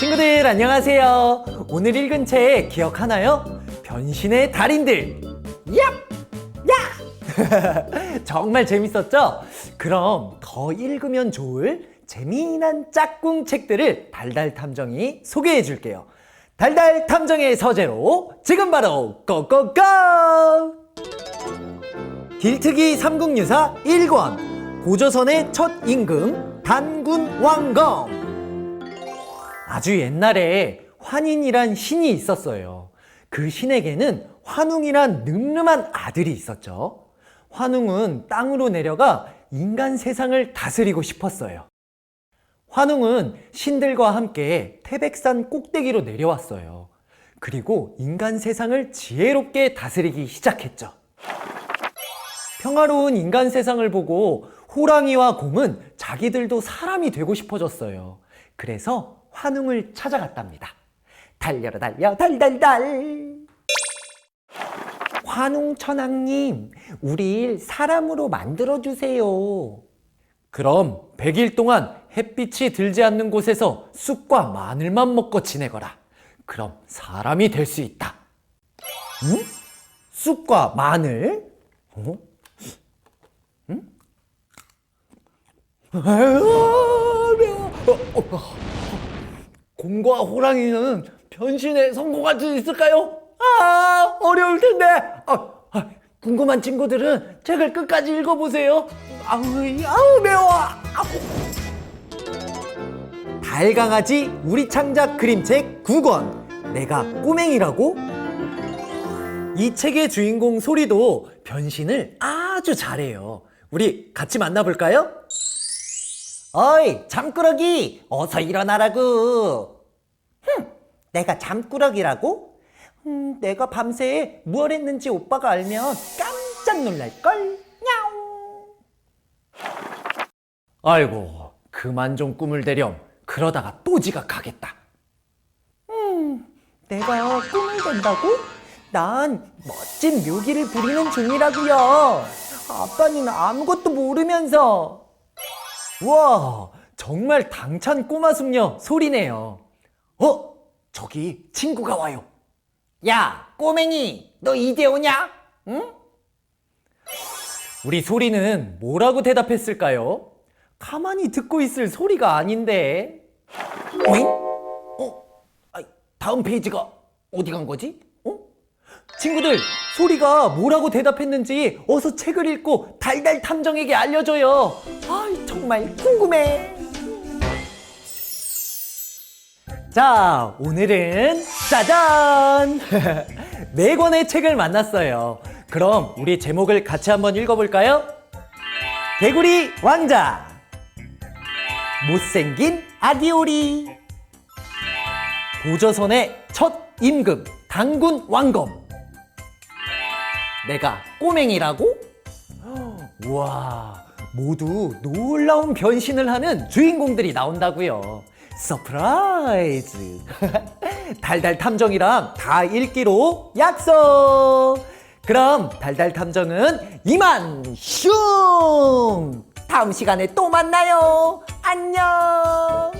친구들 안녕하세요. 오늘 읽은 책 기억하나요? 변신의 달인들. 얍! 야! 정말 재밌었죠? 그럼 더 읽으면 좋을 재미난 짝꿍 책들을 달달 탐정이 소개해 줄게요. 달달 탐정의 서재로 지금 바로 고고고! 길트기 삼국유사 1권 고조선의 첫 임금 단군 왕검 아주 옛날에 환인이란 신이 있었어요. 그 신에게는 환웅이란 늠름한 아들이 있었죠. 환웅은 땅으로 내려가 인간 세상을 다스리고 싶었어요. 환웅은 신들과 함께 태백산 꼭대기로 내려왔어요. 그리고 인간 세상을 지혜롭게 다스리기 시작했죠. 평화로운 인간 세상을 보고 호랑이와 곰은 자기들도 사람이 되고 싶어졌어요. 그래서 환웅을 찾아갔답니다. 달려라 달려 달달달. 환웅 천왕님, 우릴 사람으로 만들어 주세요. 그럼 100일 동안 햇빛이 들지 않는 곳에서 쑥과 마늘만 먹고 지내거라. 그럼 사람이 될 수 있다. 응? 쑥과 마늘? 어? 어, 어, 어. 곰과 호랑이는 변신에 성공할 수 있을까요? 아, 어려울 텐데. 아, 아, 궁금한 친구들은 책을 끝까지 읽어보세요. 아우, 아우, 매워. 아우. 달강아지 우리 창작 그림책 9권. 내가 꼬맹이라고? 이 책의 주인공 소리도 변신을 아주 잘해요. 우리 같이 만나볼까요? 어이, 잠꾸러기! 어서 일어나라고! 흠, 내가 잠꾸러기라고? 음, 내가 밤새 무얼 했는지 오빠가 알면 깜짝 놀랄걸? 야옹! 아이고, 그만 좀 꿈을 대렴. 그러다가 또 지각하겠다. 음, 내가 꿈을 댄다고? 난 멋진 묘기를 부리는 중이라고요. 아빠는 아무것도 모르면서. 우와, 정말 당찬 꼬마 숙녀 소리네요. 어? 저기 친구가 와요. 야, 꼬맹이, 너 이제 오냐? 응? 우리 소리는 뭐라고 대답했을까요? 가만히 듣고 있을 소리가 아닌데. 어잉? 어? 아이, 다음 페이지가 어디 간 거지? 어? 친구들, 소리가 뭐라고 대답했는지 어서 책을 읽고 달달 탐정에게 알려줘요. 아, 정말 궁금해. 자, 오늘은 짜잔! 네 권의 책을 만났어요. 그럼 우리 제목을 같이 한번 읽어볼까요? 개구리 왕자 못생긴 아기오리 고조선의 첫 임금 당군 왕검 내가 꼬맹이라고? 우와 모두 놀라운 변신을 하는 주인공들이 나온다고요. 서프라이즈. 달달 탐정이랑 다 읽기로 약속! 그럼 달달 탐정은 이만 슝! 다음 시간에 또 만나요. 안녕